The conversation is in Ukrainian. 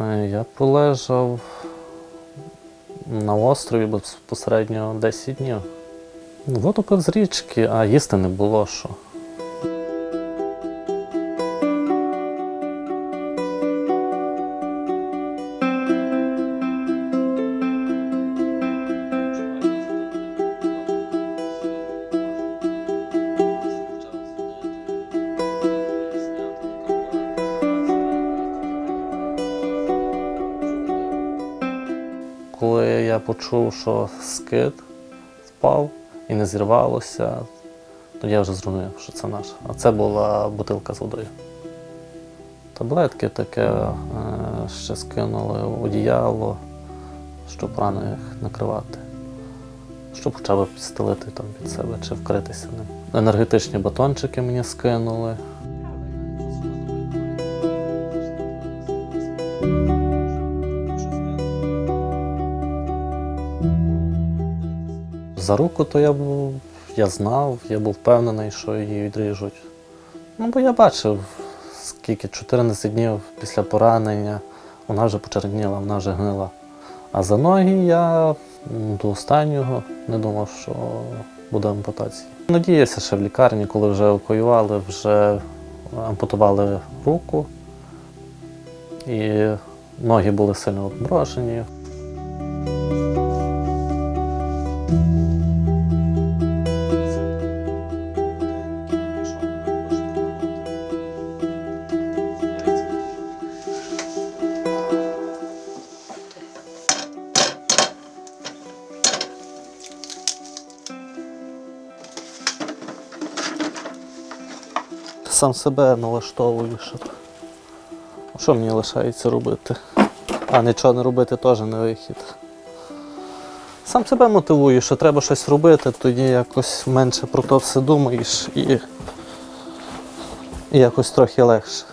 Е, Я полежав на острові безпосередньо 10 днів. Воду пив з річки, а їсти не було що. Коли я почув, що скид впав і не зірвалося, тоді я вже зрозумів, що це наш. А це була бутилка з водою. Таблетки таке е, ще скинули одіяло, щоб рано їх накривати. Щоб хоча б підстелити там під себе чи вкритися ним. Енергетичні батончики мені скинули. За руку то я був, я знав, я був впевнений, що її відріжуть. Ну, бо я бачив, скільки 14 днів після поранення вона вже почерніла, вона вже гнила. А за ноги я до останнього не думав, що буде ампутація. Надіявся ще в лікарні, коли вже евакуювали, вже ампутували руку, і ноги були сильно обморожені. Сам себе налаштовую. Що мені лишається робити? А нічого не робити теж не вихід. Сам себе мотивую, що треба щось робити, тоді якось менше про то все думаєш і, і якось трохи легше.